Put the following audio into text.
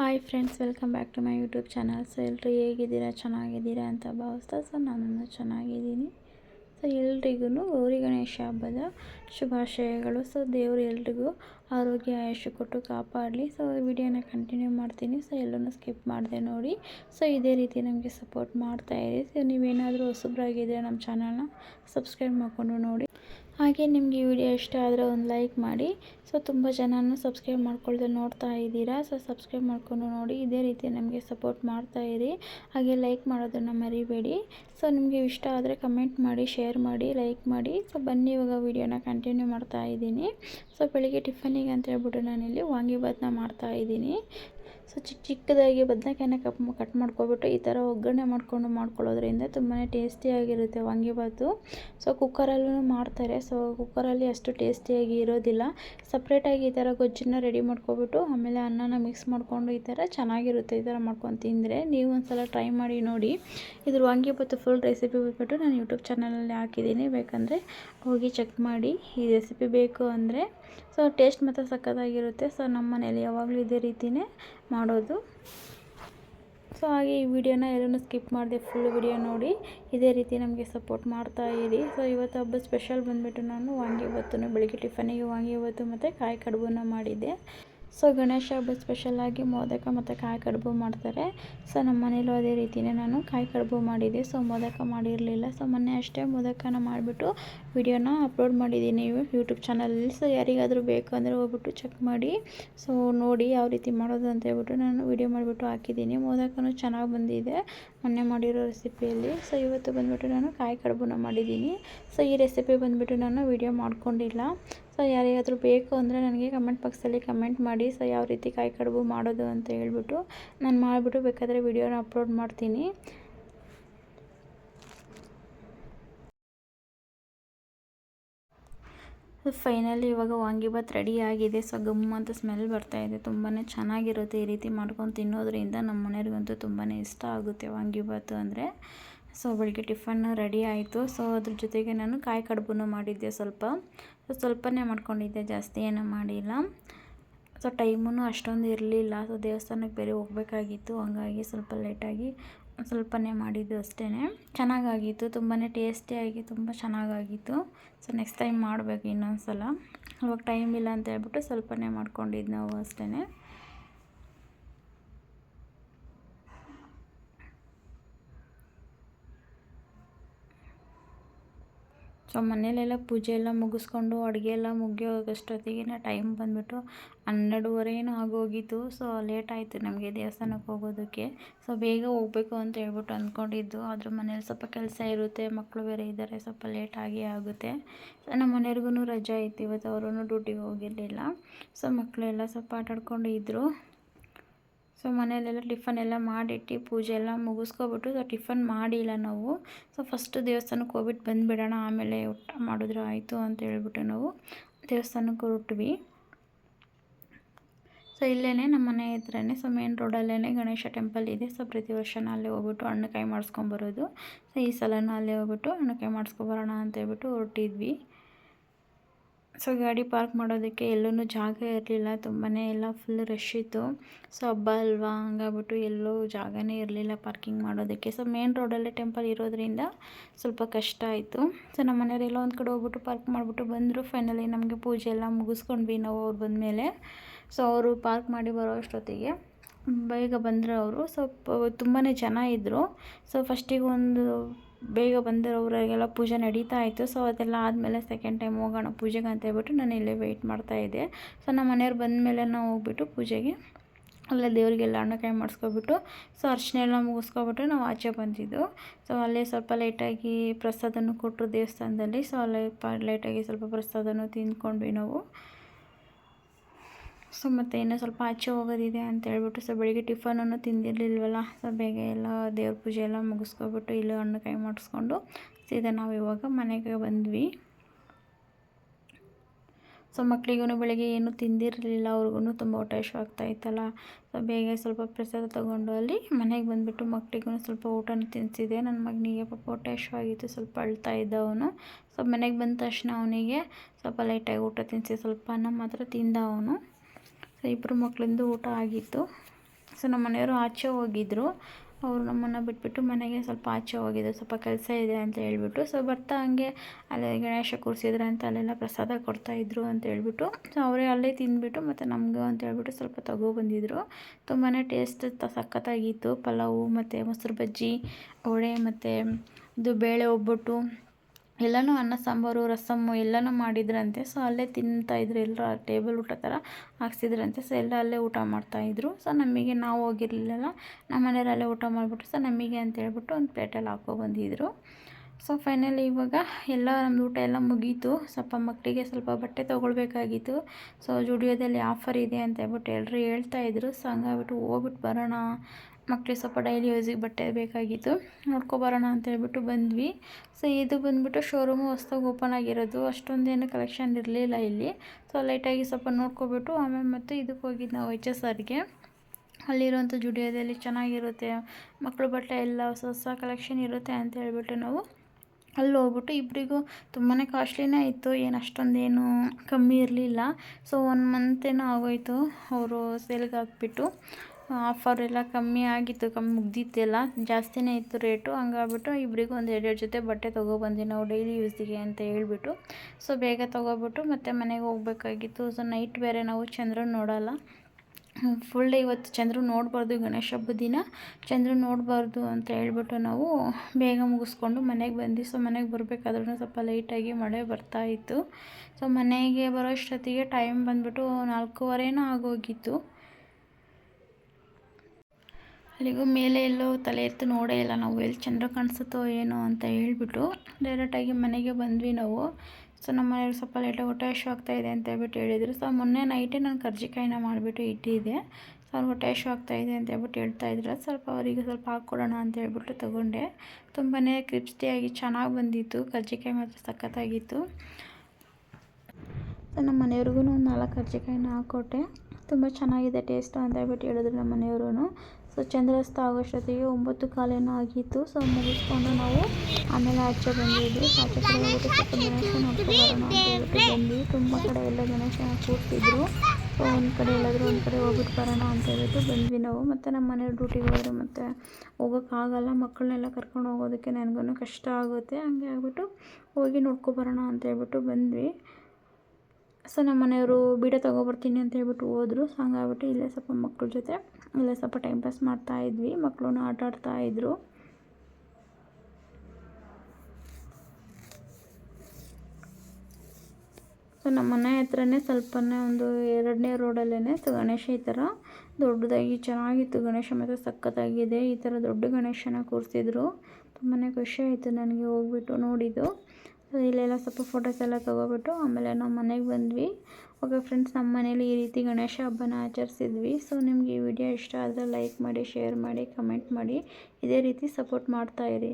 Hi friends welcome back to my YouTube channel so ಎಲ್ಲರೂ ಹೇಗಿದ್ದೀರಾ? ಚೆನ್ನಾಗಿದ್ದೀರಾ ಅಂತ ಭಾವಿಸ್ತಾ ಸೊ ನಾನು ಚೆನ್ನಾಗಿದ್ದೀನಿ. ಸೊ ಎಲ್ರಿಗೂ ಗೌರಿ ಗಣೇಶ ಹಬ್ಬದ ಶುಭಾಶಯಗಳು. ಸೊ ದೇವರು ಎಲ್ರಿಗೂ ಆರೋಗ್ಯ ಆಯಸ್ಸು ಕೊಟ್ಟು ಕಾಪಾಡಲಿ. ಸೊ ವಿಡಿಯೋನ ಕಂಟಿನ್ಯೂ ಮಾಡ್ತೀನಿ. ಸೊ ಎಲ್ಲನೂ ಸ್ಕಿಪ್ ಮಾಡಿದೆ ನೋಡಿ. ಸೊ ಇದೇ ರೀತಿ ನಮಗೆ ಸಪೋರ್ಟ್ ಮಾಡ್ತಾಯಿರಿ ಸೊ ನೀವೇನಾದರೂ ಹೊಸಬ್ರಾಗಿದ್ದರೆ ನಮ್ಮ ಚಾನಲ್ನ ಸಬ್ಸ್ಕ್ರೈಬ್ ಮಾಡಿಕೊಂಡು ನೋಡಿ. ಹಾಗೆ ನಿಮಗೆ ಈ ವಿಡಿಯೋ ಇಷ್ಟ ಆದರೆ ಒಂದು ಲೈಕ್ ಮಾಡಿ. ಸೊ, ತುಂಬ ಜನನೂ ಸಬ್ಸ್ಕ್ರೈಬ್ ಮಾಡ್ಕೊಳ್ದೆ ನೋಡ್ತಾ ಇದ್ದೀರಾ. ಸೊ, ಸಬ್ಸ್ಕ್ರೈಬ್ ಮಾಡ್ಕೊಂಡು ನೋಡಿ, ಇದೇ ರೀತಿ ನಮಗೆ ಸಪೋರ್ಟ್ ಮಾಡ್ತಾ ಇರಿ. ಹಾಗೆ ಲೈಕ್ ಮಾಡೋದನ್ನು ಮರಿಬೇಡಿ. ಸೊ, ನಿಮಗೆ ಇಷ್ಟ ಆದರೆ ಕಮೆಂಟ್ ಮಾಡಿ, ಶೇರ್ ಮಾಡಿ, ಲೈಕ್ ಮಾಡಿ. ಸೊ, ಬನ್ನಿ, ಇವಾಗ ವಿಡಿಯೋನ ಕಂಟಿನ್ಯೂ ಮಾಡ್ತಾ ಇದ್ದೀನಿ. ಸೊ, ಬೆಳಿಗ್ಗೆ ಟಿಫನಿಗೆ ಅಂತ ಹೇಳ್ಬಿಟ್ಟು ನಾನಿಲ್ಲಿ ಮಾಡ್ತಾ ಇದ್ದೀನಿ. ಸೊ ಚಿಕ್ಕ ಚಿಕ್ಕದಾಗಿ ಬದನೆಕಾಯಿನ ಕಪ್ ಕಟ್ ಮಾಡ್ಕೊಬಿಟ್ಟು ಈ ಥರ ಒಗ್ಗರಣೆ ಮಾಡಿಕೊಂಡು ಮಾಡ್ಕೊಳ್ಳೋದ್ರಿಂದ ತುಂಬಾ ಟೇಸ್ಟಿಯಾಗಿರುತ್ತೆ ವಾಂಗಿಬಾತು ಸೊ ಕುಕ್ಕರಲ್ಲೂ ಮಾಡ್ತಾರೆ. ಸೊ ಕುಕ್ಕರಲ್ಲಿ ಅಷ್ಟು ಟೇಸ್ಟಿಯಾಗಿ ಇರೋದಿಲ್ಲ. ಸಪ್ರೇಟಾಗಿ ಈ ಥರ ಗೊಜ್ಜನ್ನ ರೆಡಿ ಮಾಡ್ಕೊಬಿಟ್ಟು ಆಮೇಲೆ ಅನ್ನನ ಮಿಕ್ಸ್ ಮಾಡಿಕೊಂಡು ಈ ಥರ ಚೆನ್ನಾಗಿರುತ್ತೆ. ಈ ಥರ ಮಾಡ್ಕೊಂಡು ತಿಂದರೆ ನೀವು ಒಂದು ಸಲ ಟ್ರೈ ಮಾಡಿ ನೋಡಿ. ಇದ್ರ ವಾಂಗಿಬಾತು ಫುಲ್ ರೆಸಿಪಿ ಬಿಟ್ಬಿಟ್ಟು ನಾನು ಯೂಟ್ಯೂಬ್ ಚಾನಲಲ್ಲಿ ಹಾಕಿದ್ದೀನಿ. ಬೇಕಂದರೆ ಹೋಗಿ ಚೆಕ್ ಮಾಡಿ ಈ ರೆಸಿಪಿ ಬೇಕು ಅಂದರೆ ಸೊ ಟೇಸ್ಟ್ ಮಾತ್ರ ಸಕ್ಕತ್ತಾಗಿರುತ್ತೆ ಸೊ ನಮ್ಮ ಮನೇಲಿ ಯಾವಾಗಲೂ ಇದೇ ರೀತಿಯೇ ಮಾಡೋದು. ಸೊ ಹಾಗೆ ಈ ವಿಡಿಯೋನ ಎಲ್ಲೂ ಸ್ಕಿಪ್ ಮಾಡಿದೆ ಫುಲ್ ವಿಡಿಯೋ ನೋಡಿ. ಇದೇ ರೀತಿ ನಮಗೆ ಸಪೋರ್ಟ್ ಮಾಡ್ತಾ ಇರಿ. ಸೊ ಇವತ್ತು ಹಬ್ಬ ಸ್ಪೆಷಲ್ ಬಂದುಬಿಟ್ಟು ನಾನು ವಾಂಗಿ ಇವತ್ತು ಬೆಳಿಗ್ಗೆ ಟಿಫನಿಗೆ ವಾಂಗಿ ಇವತ್ತು ಮತ್ತು ಕಾಯಿ ಕಡುಬನ್ನು ಮಾಡಿದ್ದೆ. ಸೊ ಗಣೇಶ ಹಬ್ಬ ಸ್ಪೆಷಲಾಗಿ ಮೋದಕ ಮತ್ತು ಕಾಯಿ ಕಡುಬು ಮಾಡ್ತಾರೆ. ಸೊ ನಮ್ಮ ಮನೇಲೂ ಅದೇ ರೀತಿಯೇ ನಾನು ಕಾಯಿ ಕಡುಬು ಮಾಡಿದ್ದೆ. ಸೊ ಮೋದಕ ಮಾಡಿರಲಿಲ್ಲ. ಸೊ ಮೊನ್ನೆ ಅಷ್ಟೇ ಮೋದಕನ ಮಾಡಿಬಿಟ್ಟು ವಿಡಿಯೋನ ಅಪ್ಲೋಡ್ ಮಾಡಿದ್ದೀನಿ. ಯೂಟ್ಯೂಬ್ ಚಾನಲಲ್ಲಿ ಸೊ ಯಾರಿಗಾದರೂ ಬೇಕು ಅಂದರೆ ಹೋಗ್ಬಿಟ್ಟು ಚೆಕ್ ಮಾಡಿ. ಸೊ ನೋಡಿ ಯಾವ ರೀತಿ ಮಾಡೋದು ಅಂತ ಹೇಳ್ಬಿಟ್ಟು ನಾನು ವಿಡಿಯೋ ಮಾಡಿಬಿಟ್ಟು ಹಾಕಿದ್ದೀನಿ. ಮೋದಕನೂ ಚೆನ್ನಾಗಿ ಬಂದಿದೆ ಮೊನ್ನೆ ಮಾಡಿರೋ ರೆಸಿಪಿಯಲ್ಲಿ ಸೊ ಇವತ್ತು ಬಂದುಬಿಟ್ಟು ನಾನು ಕಾಯಿ ಕಡುಬುನ ಮಾಡಿದ್ದೀನಿ. ಸೊ ಈ ರೆಸಿಪಿ ಬಂದುಬಿಟ್ಟು ನಾನು ವಿಡಿಯೋ ಮಾಡ್ಕೊಂಡಿಲ್ಲ. ಸೊ ಯಾರಿಗಾದರೂ ಬೇಕು ಅಂದರೆ ನನಗೆ ಕಮೆಂಟ್ ಬಾಕ್ಸಲ್ಲಿ ಕಮೆಂಟ್ ಮಾಡಿ. ಸೊ ಯಾವ ರೀತಿ ಕಾಯಿ ಕಡುಬು ಮಾಡೋದು ಅಂತ ಹೇಳ್ಬಿಟ್ಟು ನಾನು ಮಾಡಿಬಿಟ್ಟು ಬೇಕಾದರೆ ವಿಡಿಯೋನ ಅಪ್ಲೋಡ್ ಮಾಡ್ತೀನಿ. ಫೈನಲಿ ಇವಾಗ ವಾಂಗಿಬಾತ್ ರೆಡಿ ಆಗಿದೆ. ಸೊ ಗಮ್ ಅಂತ ಸ್ಮೆಲ್ ಬರ್ತಾ ಇದೆ. ತುಂಬಾ ಚೆನ್ನಾಗಿರುತ್ತೆ ಈ ರೀತಿ ಮಾಡ್ಕೊಂಡು ತಿನ್ನೋದ್ರಿಂದ. ನಮ್ಮ ಮನೆಯವ್ರಿಗಂತೂ ತುಂಬಾ ಇಷ್ಟ ಆಗುತ್ತೆ ವಾಂಗಿಭಾತು ಅಂದರೆ. ಸೊ ಬೆಳಗ್ಗೆ ಟಿಫನ್ ರೆಡಿ ಆಯಿತು. ಸೊ ಅದ್ರ ಜೊತೆಗೆ ನಾನು ಕಾಯಿ ಕಡುಬು ಮಾಡಿದ್ದೆ ಸ್ವಲ್ಪ. ಸೊ ಸ್ವಲ್ಪನೇ ಮಾಡ್ಕೊಂಡಿದ್ದೆ, ಜಾಸ್ತಿ ಏನೂ ಮಾಡಿಲ್ಲ. ಸೊ ಟೈಮೂ ಅಷ್ಟೊಂದು ಇರಲಿಲ್ಲ. ಸೊ ದೇವಸ್ಥಾನಕ್ಕೆ ಬೇರೆ ಹೋಗಬೇಕಾಗಿತ್ತು. ಹಂಗಾಗಿ ಸ್ವಲ್ಪ ಲೇಟಾಗಿ ಸ್ವಲ್ಪನೇ ಮಾಡಿದ್ದು ಅಷ್ಟೇ ಚೆನ್ನಾಗಾಗಿತ್ತು. ತುಂಬಾ ಟೇಸ್ಟಿಯಾಗಿ ತುಂಬ ಚೆನ್ನಾಗಾಗಿತ್ತು. ಸೊ ನೆಕ್ಸ್ಟ್ ಟೈಮ್ ಮಾಡಬೇಕು ಇನ್ನೊಂದು ಸಲ ಅವಾಗ ಟೈಮ್ ಇಲ್ಲ ಅಂತ ಹೇಳ್ಬಿಟ್ಟು ಸ್ವಲ್ಪನೇ ಮಾಡ್ಕೊಂಡಿದ್ದು ನಾವು ಅಷ್ಟೇ ಸೊ ಮನೇಲೆಲ್ಲ ಪೂಜೆ ಎಲ್ಲ ಮುಗಿಸ್ಕೊಂಡು ಅಡುಗೆ ಎಲ್ಲ ಮುಗಿಯೋಗಷ್ಟೊತ್ತಿಗೆ ಟೈಮ್ ಬಂದುಬಿಟ್ಟು ಹನ್ನೆರಡುವರೆನೂ ಆಗೋಗಿತ್ತು ಸೊ ಲೇಟ್ ಆಯಿತು ನಮಗೆ ದೇವಸ್ಥಾನಕ್ಕೆ ಹೋಗೋದಕ್ಕೆ. ಸೊ ಬೇಗ ಹೋಗಬೇಕು ಅಂತ ಹೇಳ್ಬಿಟ್ಟು ಅಂದ್ಕೊಂಡಿದ್ದು. ಆದರೂ ಮನೇಲಿ ಸ್ವಲ್ಪ ಕೆಲಸ ಇರುತ್ತೆ ಮಕ್ಕಳು ಬೇರೆ ಇದ್ದಾರೆ, ಸ್ವಲ್ಪ ಲೇಟಾಗಿ ಆಗುತ್ತೆ. ಸೊ ನಮ್ಮ ಮನೆಯವ್ರಿಗೂ ರಜಾ ಇತ್ತು, ಇವತ್ತು ಅವರೂ ಡ್ಯೂಟಿಗೆ ಹೋಗಿರಲಿಲ್ಲ. ಸೊ ಮಕ್ಕಳೆಲ್ಲ ಸ್ವಲ್ಪ ಆಟಾಡ್ಕೊಂಡು ಇದ್ದರು ಸೊ ಮನೆಯಲ್ಲೆಲ್ಲ ಟಿಫನ್ ಎಲ್ಲ ಮಾಡಿಟ್ಟು ಪೂಜೆ ಎಲ್ಲ ಮುಗಿಸ್ಕೊಬಿಟ್ಟು ಸೊ ಟಿಫನ್ ಮಾಡಿಲ್ಲ ನಾವು. ಸೊ ಫಸ್ಟ್ ದೇವಸ್ಥಾನಕ್ಕೆ ಹೋಗ್ಬಿಟ್ಟು ಬಂದುಬಿಡೋಣ, ಆಮೇಲೆ ಊಟ ಮಾಡಿದ್ರೆ ಆಯಿತು ಅಂತ ಹೇಳ್ಬಿಟ್ಟು ನಾವು ದೇವಸ್ಥಾನಕ್ಕೆ ಹೊರಟ್ವಿ. ಸೊ ಇಲ್ಲೇ ನಮ್ಮ ಮನೆ ಹತ್ರನೇ, ಸೊ ಮೇನ್ ರೋಡಲ್ಲೇ ಗಣೇಶ ಟೆಂಪಲ್ ಇದೆ. ಸೊ ಪ್ರತಿ ವರ್ಷನೂ ಅಲ್ಲೇ ಹೋಗ್ಬಿಟ್ಟು ಹಣ್ಣು ಮಾಡಿಸ್ಕೊಂಬರೋದು ಸೊ ಈ ಸಲನೂ ಅಲ್ಲೇ ಹೋಗ್ಬಿಟ್ಟು ಹಣ್ಣು ಮಾಡಿಸ್ಕೊಬರೋಣ ಅಂತ ಹೇಳ್ಬಿಟ್ಟು ಹೊರಟಿದ್ವಿ. ಸೊ ಗಾಡಿ ಪಾರ್ಕ್ ಮಾಡೋದಕ್ಕೆ ಎಲ್ಲೂ ಜಾಗ ಇರಲಿಲ್ಲ ತುಂಬಾ ಎಲ್ಲ ಫುಲ್ ರಶ್ ಇತ್ತು. ಸೊ ಹಬ್ಬ ಅಲ್ವಾ, ಹಂಗಾಗ್ಬಿಟ್ಟು ಎಲ್ಲೂ ಜಾಗನೇ ಇರಲಿಲ್ಲ ಪಾರ್ಕಿಂಗ್ ಮಾಡೋದಕ್ಕೆ. ಸೊ ಮೇನ್ ರೋಡಲ್ಲೇ ಟೆಂಪಲ್ ಇರೋದ್ರಿಂದ ಸ್ವಲ್ಪ ಕಷ್ಟ ಆಯಿತು. ಸೊ ನಮ್ಮ ಮನೆಯವರೆಲ್ಲ ಒಂದು ಕಡೆ ಹೋಗ್ಬಿಟ್ಟು ಪಾರ್ಕ್ ಮಾಡಿಬಿಟ್ಟು ಬಂದರು. ಫೈನಲಿ ನಮಗೆ ಪೂಜೆ ಎಲ್ಲ ಮುಗಿಸ್ಕೊಂಡ್ವಿ ನಾವು ಅವ್ರು ಬಂದಮೇಲೆ. ಸೊ ಅವರು ಪಾರ್ಕ್ ಮಾಡಿ ಬರೋ ಅಷ್ಟೊತ್ತಿಗೆ ಬೇಗ ಬಂದರು ಅವರು. ಸೊ ತುಂಬಾ ಜನ ಇದ್ದರು ಸೊ ಫಸ್ಟಿಗೆ ಒಂದು ಬೇಗ ಬಂದಿರೋರಿಗೆಲ್ಲ ಪೂಜೆ ನಡೀತಾ ಇತ್ತು. ಸೊ ಅದೆಲ್ಲ ಆದಮೇಲೆ ಸೆಕೆಂಡ್ ಟೈಮ್ ಹೋಗೋಣ ಪೂಜೆಗೆ ಅಂತ ಹೇಳ್ಬಿಟ್ಟು ನಾನು ಇಲ್ಲೇ ವೆಯ್ಟ್ ಮಾಡ್ತಾಯಿದ್ದೆ ಸೊ ನಮ್ಮ ಮನೆಯವ್ರು ಬಂದ ಮೇಲೆ ನಾವು ಹೋಗ್ಬಿಟ್ಟು ಪೂಜೆಗೆ ಅಲ್ಲೇ ದೇವರಿಗೆಲ್ಲ ಕೈ ಮಾಡಿಸ್ಕೊಬಿಟ್ಟು ಸೊ ಅರ್ಚನೆ ಎಲ್ಲ ಮುಗಿಸ್ಕೊಬಿಟ್ಟು ನಾವು ಆಚೆ ಬಂದಿದ್ದು. ಸೊ ಅಲ್ಲೇ ಸ್ವಲ್ಪ ಲೇಟಾಗಿ ಪ್ರಸಾದನೂ ಕೊಟ್ಟರು ದೇವಸ್ಥಾನದಲ್ಲಿ. ಸೊ ಅಲ್ಲೇ ಪ ಲೇಟಾಗಿ ಸ್ವಲ್ಪ ಪ್ರಸಾದನೂ ತಿಂದ್ಕೊಂಡ್ವಿ ನಾವು. ಸೊ ಮತ್ತು ಇನ್ನೂ ಸ್ವಲ್ಪ ಆಚೆ ಹೋಗೋದಿದೆ ಅಂತ ಹೇಳ್ಬಿಟ್ಟು ಸೊ ಬೆಳಿಗ್ಗೆ ಟಿಫನನ್ನು ತಿಂದಿರಲಿಲ್ವಲ್ಲ, ಸೊ ಬೇಗ ಎಲ್ಲ ದೇವ್ರ ಪೂಜೆ ಎಲ್ಲ ಮುಗಿಸ್ಕೊಬಿಟ್ಟು ಇಲ್ಲಿ ಹಣ್ಣು ಕೈ ಮಾಡಿಸ್ಕೊಂಡು ಸೀದಾ ನಾವು ಇವಾಗ ಮನೆಗೆ ಬಂದ್ವಿ. ಸೊ ಮಕ್ಕಳಿಗೂ ಬೆಳಗ್ಗೆ ಏನೂ ತಿಂದಿರಲಿಲ್ಲ ಅವ್ರಿಗೂ ತುಂಬ ಹೊಟ್ಟೆ ಆಗ್ತಾ ಇತ್ತಲ್ಲ, ಸೊ ಬೇಗ ಸ್ವಲ್ಪ ಪ್ರಸಾದ ತೊಗೊಂಡು ಅಲ್ಲಿ ಮನೆಗೆ ಬಂದುಬಿಟ್ಟು ಮಕ್ಕಳಿಗೂ ಸ್ವಲ್ಪ ಊಟನ ತಿನ್ನಿಸಿದೆ ನನ್ನ ಮಗನಿಗೆ ಪಾಪ ಹೊಟ್ಟೆ ಆಗಿತ್ತು ಸ್ವಲ್ಪ ಅಳ್ತಾ ಇದ್ದ ಅವನು. ಸೊ ಮನೆಗೆ ಬಂದ ತಕ್ಷಣ ಅವನಿಗೆ ಸ್ವಲ್ಪ ಲೈಟಾಗಿ ಊಟ ತಿನ್ನಿಸಿ ಸ್ವಲ್ಪ ಅನ್ನ ಮಾತ್ರ ತಿಂದ ಅವನು. ಸೊ ಇಬ್ಬರು ಮಕ್ಕಳಿಂದ ಊಟ ಆಗಿತ್ತು. ಸೊ, ನಮ್ಮ ಮನೆಯವರು ಆಚೆ ಹೋಗಿದ್ದರು ಅವರು ನಮ್ಮನ್ನು ಬಿಟ್ಬಿಟ್ಟು ಮನೆಗೆ ಸ್ವಲ್ಪ ಆಚೆ ಹೋಗಿದ್ರು. ಸ್ವಲ್ಪ ಕೆಲಸ ಇದೆ ಅಂತ ಹೇಳ್ಬಿಟ್ಟು ಸೊ, ಬರ್ತಾ ಹಂಗೆ ಅಲ್ಲೇ ಗಣೇಶ ಕೂರಿಸಿದ್ರೆ ಅಂತ ಅಲ್ಲೆಲ್ಲ ಪ್ರಸಾದ ಕೊಡ್ತಾಯಿದ್ರು ಅಂತ ಹೇಳ್ಬಿಟ್ಟು ಸೊ, ಅವರೇ ಅಲ್ಲೇ ತಿಂದ್ಬಿಟ್ಟು ಮತ್ತು ನಮಗೂ ಅಂತ ಹೇಳ್ಬಿಟ್ಟು ಸ್ವಲ್ಪ ತಗೊಬಂದಿದ್ರು ತುಂಬಾ ಟೇಸ್ಟ್ ಸಖತ್ತಾಗಿತ್ತು. ಪಲಾವು ಮತ್ತು ಮೊಸರು ಬಜ್ಜಿ, ವಡೆ ಮತ್ತು ಇದು ಬೇಳೆ ಒಬ್ಬಟ್ಟು. ಎಲ್ಲನೂ ಅನ್ನ, ಸಾಂಬಾರು, ರಸಮ್ಮು ಎಲ್ಲನೂ ಮಾಡಿದ್ರಂತೆ. ಸೊ ಅಲ್ಲೇ ತಿಂತಾಯಿದ್ರು ಎಲ್ಲರೂ ಟೇಬಲ್ ಊಟ ಥರ ಹಾಕ್ಸಿದ್ರಂತೆ. ಸೊ ಎಲ್ಲ ಅಲ್ಲೇ ಊಟ ಮಾಡ್ತಾಯಿದ್ರು ಸೊ ನಮಗೆ ನಾವು ಹೋಗಿರ್ಲಿಲ್ಲ ನಮ್ಮ ಮನೆಯವ್ರು ಅಲ್ಲೇ ಊಟ ಮಾಡಿಬಿಟ್ಟು ಸೊ ನಮಗೆ ಅಂತ ಹೇಳ್ಬಿಟ್ಟು ಒಂದು ಪ್ಲೇಟಲ್ಲಿ ಹಾಕ್ಕೊಬಂದಿದ್ರು ಸೊ ಫೈನಲಿ ಇವಾಗ ಎಲ್ಲ ನಮ್ಮದು ಊಟ ಎಲ್ಲ ಮುಗೀತು. ಸ್ವಲ್ಪ ಮಕ್ಕಳಿಗೆ ಸ್ವಲ್ಪ ಬಟ್ಟೆ ತೊಗೊಳ್ಬೇಕಾಗಿತ್ತು. ಸೊ ಜುಡಿಯೋದಲ್ಲಿ ಆಫರ್ ಇದೆ ಅಂತ ಹೇಳ್ಬಿಟ್ಟು ಎಲ್ಲರೂ ಹೇಳ್ತಾ ಇದ್ರು. ಸೊ ಹಂಗಾಗ್ಬಿಟ್ಟು ಹೋಗ್ಬಿಟ್ಟು ಬರೋಣ. ಮಕ್ಕಳಿಗೆ ಸ್ವಲ್ಪ ಡೈಲಿ ಯೂಸಿಗೆ ಬಟ್ಟೆ ಬೇಕಾಗಿತ್ತು. ನೋಡ್ಕೊಬರೋಣ ಅಂತ ಹೇಳ್ಬಿಟ್ಟು ಬಂದ್ವಿ. ಸೊ ಇದು ಬಂದುಬಿಟ್ಟು ಶೋರೂಮು ಹೊಸ್ದಾಗಿ ಓಪನ್ ಆಗಿರೋದು. ಅಷ್ಟೊಂದೇನು ಕಲೆಕ್ಷನ್ ಇರಲಿಲ್ಲ ಇಲ್ಲಿ. ಸೊ ಲೈಟಾಗಿ ಸ್ವಲ್ಪ ನೋಡ್ಕೊಬಿಟ್ಟು ಆಮೇಲೆ ಮತ್ತು ಇದಕ್ಕೆ ಹೋಗಿದ್ದು ನಾವು ಎಚ್ ಎಸ್ ಆರ್ಗೆ ಅಲ್ಲಿರುವಂಥ ಜುಡಿಯೋದಲ್ಲಿ ಚೆನ್ನಾಗಿರುತ್ತೆ. ಮಕ್ಕಳು ಬಟ್ಟೆ ಎಲ್ಲ ಹೊಸ ಹೊಸ ಕಲೆಕ್ಷನ್ ಇರುತ್ತೆ ಅಂತ ಹೇಳ್ಬಿಟ್ಟು ನಾವು ಅಲ್ಲಿ ಹೋಗ್ಬಿಟ್ಟು ಇಬ್ಬರಿಗೂ ತುಂಬಾ ಕಾಸ್ಟ್ಲಿನೇ ಇತ್ತು ಏನು ಅಷ್ಟೊಂದೇನು ಕಮ್ಮಿ ಇರಲಿಲ್ಲ. ಸೊ ಒನ್ ಮಂತೇನೋ ಆಗೋಯಿತು, ಅವರು ಸೇಲ್ಗೆ ಹಾಕ್ಬಿಟ್ಟು ಆಫರ್ ಎಲ್ಲ ಕಮ್ಮಿ ಆಗಿತ್ತು, ಕಮ್ಮಿ ಮುಗ್ದಿತ್ತೆಲ್ಲ ಜಾಸ್ತಿನೇ ಇತ್ತು ರೇಟು ಹಂಗಾಗ್ಬಿಟ್ಟು ಇಬ್ಬರಿಗೂ ಒಂದು ಎರಡೆರಡು ಜೊತೆ ಬಟ್ಟೆ ತೊಗೊಬಂದ್ವಿ ನಾವು ಡೈಲಿ ಯೂಸಿಗೆ ಅಂತ ಹೇಳ್ಬಿಟ್ಟು. ಸೊ ಬೇಗ ತೊಗೊಬಿಟ್ಟು ಮತ್ತೆ ಮನೆಗೆ ಹೋಗ್ಬೇಕಾಗಿತ್ತು. ಸೊ ನೈಟ್ ಬೇರೆ ನಾವು ಚಂದ್ರನ ನೋಡೋಲ್ಲ. ಫುಲ್ ಇವತ್ತು ಚಂದ್ರ ನೋಡಬಾರ್ದು ಗಣೇಶ ಹಬ್ಬದ ದಿನ. ಚಂದ್ರ ನೋಡಬಾರ್ದು ಅಂತ ಹೇಳ್ಬಿಟ್ಟು ನಾವು ಬೇಗ ಮುಗಿಸ್ಕೊಂಡು ಮನೆಗೆ ಬಂದು ಸೊ ಮನೆಗೆ ಬರಬೇಕಾದ್ರೂ ಸ್ವಲ್ಪ ಲೇಟಾಗಿ ಮಳೆ ಬರ್ತಾ ಇತ್ತು. ಸೊ ಮನೆಗೆ ಬರೋ ಅಷ್ಟೊತ್ತಿಗೆ ಟೈಮ್ ಬಂದುಬಿಟ್ಟು ನಾಲ್ಕೂವರೆನೂ ಆಗೋಗಿತ್ತು. ಅಲ್ಲಿಗೂ ಮೇಲೆ ಎಲ್ಲೋ ತಲೆ ಎತ್ತು ನೋಡೇ ಇಲ್ಲ ನಾವು. ಎಲ್ಲಿ ಚಂದ್ರ ಕಾಣಿಸುತ್ತೋ ಏನೋ ಅಂತ ಹೇಳಿಬಿಟ್ಟು ಡೈರೆಕ್ಟಾಗಿ ಮನೆಗೆ ಬಂದ್ವಿ ನಾವು. ಸೊ ನಮ್ಮ ಮನೇಲಿ ಸ್ವಲ್ಪ ಲೇಟಾಗಿ ಹೊಟ್ಟೆ ಹಶು ಆಗ್ತಾಯಿದೆ ಅಂತ ಹೇಳ್ಬಿಟ್ಟು ಹೇಳಿದರು. ಸೊ ಮೊನ್ನೆ ನೈಟೇ ನಾನು ಕರ್ಜಿಕಾಯಿನ ಮಾಡಿಬಿಟ್ಟು ಇಟ್ಟಿದ್ದೆ. ಸೊ ಅವ್ರು ಹೊಟ್ಟೆ ಹಶು ಆಗ್ತಾಯಿದೆ ಅಂತ ಹೇಳ್ಬಿಟ್ಟು ಹೇಳ್ತಾಯಿದ್ರು ಸ್ವಲ್ಪ ಅವರಿಗೆ ಸ್ವಲ್ಪ ಹಾಕ್ಕೊಡೋಣ ಅಂತ ಹೇಳ್ಬಿಟ್ಟು ತೊಗೊಂಡೆ. ತುಂಬಾ ಕ್ರಿಪ್ಸ್ಟಿಯಾಗಿ ಚೆನ್ನಾಗಿ ಬಂದಿತ್ತು. ಕರ್ಜಿಕಾಯಿ ಮಾತ್ರ ಸಖತ್ತಾಗಿತ್ತು. ಸೊ ನಮ್ಮ ಮನೆಯವ್ರಿಗೂ ಒಂದು ನಾಲ್ಕು ಕರ್ಜಿಕಾಯಿನ ಹಾಕ್ಕೊಟ್ಟೆ. ತುಂಬ ಚೆನ್ನಾಗಿದೆ ಟೇಸ್ಟು ಅಂತ ಹೇಳ್ಬಿಟ್ಟು ಹೇಳಿದ್ರು ನಮ್ಮ ಮನೆಯವರು ಸೊ ಚಂದ್ರಸ್ತ ಆಗೋಷ್ಟೊತ್ತಿಗೆ ಒಂಬತ್ತು ಕಾಲೇನೋ ಆಗಿತ್ತು ಸೊ ಮುಗಿಸ್ಕೊಂಡು ನಾವು ಆಮೇಲೆ ಆಚೆ ಬಂದಿದ್ವಿ ಆಚೆ ಕಡೆ ಹೋಗೋದು ಸ್ವಲ್ಪ ಗಣೇಶ ನೋಡ್ಕೊಂಡು ಅಂತ ಹೇಳ್ಬಿಟ್ಟು ಬಂದ್ವಿ. ತುಂಬ ಕಡೆ ಎಲ್ಲ ಗಣೇಶನ ಕೂರ್ತಿದ್ರು ಸೊ ಒಂದು ಕಡೆ ಎಲ್ಲಾದರೂ ಒಂದು ಕಡೆ ಹೋಗ್ಬಿಟ್ಟು ಬರೋಣ ಅಂತ ಹೇಳ್ಬಿಟ್ಟು ಬಂದ್ವಿ ನಾವು. ಮತ್ತು ನಮ್ಮ ಮನೆಯವ್ರ ಡ್ಯೂಟಿಗೆ ಹೋದರೆ. ಮತ್ತು ಹೋಗೋಕ್ಕಾಗಲ್ಲ ಮಕ್ಕಳನ್ನೆಲ್ಲ ಕರ್ಕೊಂಡು ಹೋಗೋದಕ್ಕೆ ನನಗೂ ಕಷ್ಟ ಆಗುತ್ತೆ. ಹಂಗೆ ಆಗ್ಬಿಟ್ಟು ಹೋಗಿ ನೋಡ್ಕೊಬರೋಣ ಅಂತ ಹೇಳ್ಬಿಟ್ಟು ಬಂದ್ವಿ. ಸೊ ನಮ್ಮ ಮನೆಯವರು ಬೀಡ ತೊಗೊಬರ್ತೀನಿ ಅಂತ ಹೇಳ್ಬಿಟ್ಟು ಹೋದರು. ಸೊ ಹಂಗಾಗ್ಬಿಟ್ಟು ಇಲ್ಲೇ ಸ್ವಲ್ಪ ಮಕ್ಕಳ ಜೊತೆ ಇಲ್ಲೇ ಸ್ವಲ್ಪ ಟೈಮ್ ಪಾಸ್ ಮಾಡ್ತಾ ಇದ್ವಿ ಮಕ್ಕಳು ಆಟ ಆಡ್ತಾ ಇದ್ರು. ಸೊ ನಮ್ಮ ಮನೆ ಹತ್ರನೇ ಸ್ವಲ್ಪನೇ ಒಂದು ಎರಡನೇ ರೋಡಲ್ಲೇ ಸೊ ಗಣೇಶ ಈ ಥರ ದೊಡ್ಡದಾಗಿ ಚೆನ್ನಾಗಿತ್ತು. ಗಣೇಶ ಮತ್ತು ಸಖತ್ತಾಗಿದೆ. ಈ ಥರ ದೊಡ್ಡ ಗಣೇಶನ ಕೂರಿಸಿದ್ರು. ತುಂಬಾ ಖುಷಿ ಆಯಿತು ನನಗೆ ಹೋಗ್ಬಿಟ್ಟು ನೋಡಿದ್ದು. ಸೊ ಇಲ್ಲೆಲ್ಲ ಸ್ವಲ್ಪ ಫೋಟೋಸ್ ಎಲ್ಲ ತೊಗೊಬಿಟ್ಟು ಆಮೇಲೆ ನಾವು ಮನೆಗೆ ಬಂದ್ವಿ. ಓಕೆ ಫ್ರೆಂಡ್ಸ್ ನಮ್ಮ ಮನೇಲಿ ಈ ರೀತಿ ಗಣೇಶ ಹಬ್ಬನ ಆಚರಿಸಿದ್ವಿ. ಸೊ ನಿಮ್ಗೆ ಈ ವಿಡಿಯೋ ಇಷ್ಟ ಆದರೆ ಲೈಕ್ ಮಾಡಿ ಶೇರ್ ಮಾಡಿ ಕಮೆಂಟ್ ಮಾಡಿ. ಇದೇ ರೀತಿ ಸಪೋರ್ಟ್ ಮಾಡ್ತಾಯಿರಿ